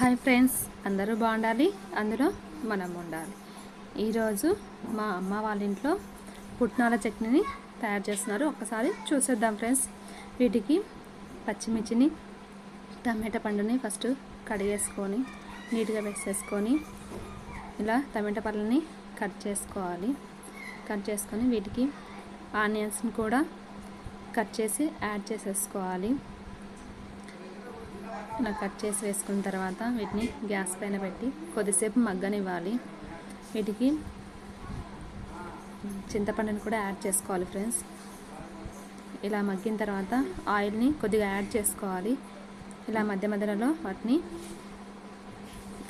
Hi friends అందరూ బాగుండాలి అందులో మనం ఉండాలి. ఈరోజు మా అమ్మ వాళ్ళ ఇంట్లో పుట్నాల చట్నీని తయారు చేస్తున్నారు. ఒకసారి చూసేద్దాం ఫ్రెండ్స్. వీటికి పచ్చిమిర్చిని టమాటా పండుని ఫస్ట్ కడిగేసుకొని నీట్గా వేసేసుకొని ఇలా టమాటా పళ్ళని కట్ చేసుకోవాలి. కట్ చేసుకొని వీటికి ఆనియన్స్ని కూడా కట్ చేసి యాడ్ చేసేసుకోవాలి. ఇలా కట్ చేసి వేసుకున్న తర్వాత వీటిని గ్యాస్ పైన పెట్టి కొద్దిసేపు మగ్గనివ్వాలి. వీటికి చింతపండుని కూడా యాడ్ చేసుకోవాలి ఫ్రెండ్స్. ఇలా మగ్గిన తర్వాత ఆయిల్ని కొద్దిగా యాడ్ చేసుకోవాలి. ఇలా మధ్య మధ్యలో వాటిని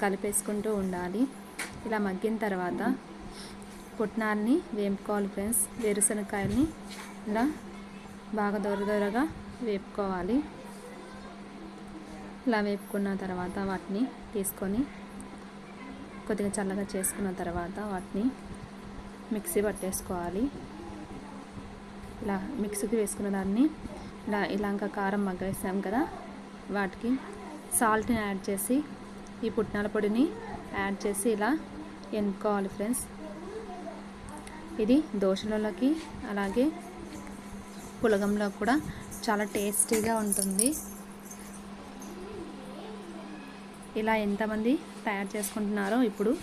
కలిపేసుకుంటూ ఉండాలి. ఇలా మగ్గిన తర్వాత పుట్నాల్ని వేపుకోవాలి ఫ్రెండ్స్. వేరుశనగకాయల్ని ఇలా బాగా దొర దొరగా వేపుకోవాలి. ఇలా వేపుకున్న తర్వాత వాటిని తీసుకొని కొద్దిగా చల్లగా చేసుకున్న తర్వాత వాటిని మిక్సీ పట్టేసుకోవాలి. ఇలా మిక్సీకి వేసుకున్న దాన్ని ఇలా ఇలాంక కారం మగ్గేసాం కదా వాటికి సాల్ట్ని యాడ్ చేసి ఈ పుట్నాల పొడిని యాడ్ చేసి ఇలా ఎన్నుకోవాలి ఫ్రెండ్స్. ఇది దోశలలోకి అలాగే పులగంలో కూడా చాలా టేస్టీగా ఉంటుంది. ఇలా ఎంతమంది తయారు చేసుకుంటున్నారో ఇప్పుడు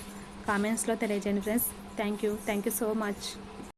కామెంట్స్లో తెలియజేయండి friends. Thank you. Thank you so much.